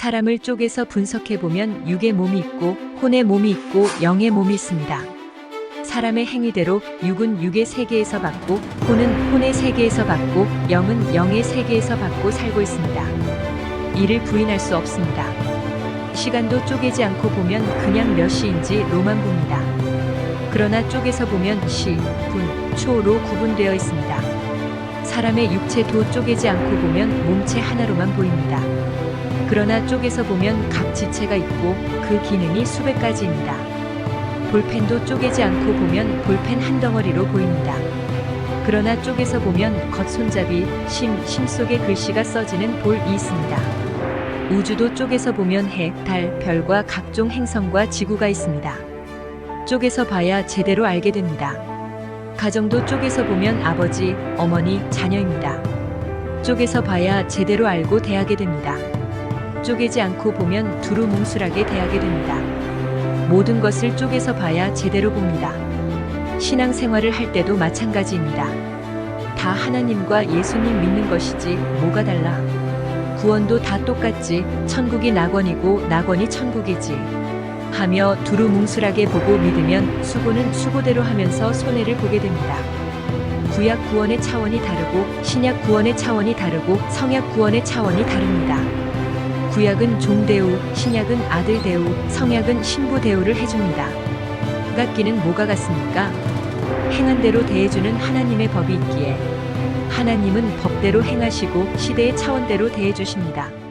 사람을 쪼개서 분석해 보면 육의 몸이 있고 혼의 몸이 있고 영의 몸이 있습니다. 사람의 행위대로 육은 육의 세계에서 받고 혼은 혼의 세계에서 받고 영은 영의 세계에서 받고 살고 있습니다. 이를 부인할 수 없습니다. 시간도 쪼개지 않고 보면 그냥 몇 시인지 로만 봅니다. 그러나 쪼개서 보면 시, 분, 초로 구분되어 있습니다. 사람의 육체도 쪼개지 않고 보면 몸체 하나로만 보입니다. 그러나 쪼개서 보면 각 지체가 있고 그 기능이 수백 가지입니다. 볼펜도 쪼개지 않고 보면 볼펜 한 덩어리로 보입니다. 그러나 쪼개서 보면 겉손잡이, 심, 심 속에 글씨가 써지는 볼이 있습니다. 우주도 쪼개서 보면 해, 달, 별과 각종 행성과 지구가 있습니다. 쪼개서 봐야 제대로 알게 됩니다. 가정도 쪼개서 보면 아버지, 어머니, 자녀입니다. 쪼개서 봐야 제대로 알고 대하게 됩니다. 쪼개지 않고 보면 두루뭉술하게 대하게 됩니다. 모든 것을 쪼개서 봐야 제대로 봅니다. 신앙생활을 할 때도 마찬가지입니다. 다 하나님과 예수님 믿는 것이지 뭐가 달라. 구원도 다 똑같지 천국이 낙원이고 낙원이 천국이지. 하며 두루뭉술하게 보고 믿으면 수고는 수고대로 하면서 손해를 보게 됩니다. 구약 구원의 차원이 다르고 신약 구원의 차원이 다르고 성약 구원의 차원이 다릅니다. 구약은 종 대우, 신약은 아들 대우, 성약은 신부 대우를 해줍니다. 같기는 뭐가 같습니까? 행한 대로 대해주는 하나님의 법이 있기에 하나님은 법대로 행하시고 시대의 차원대로 대해주십니다.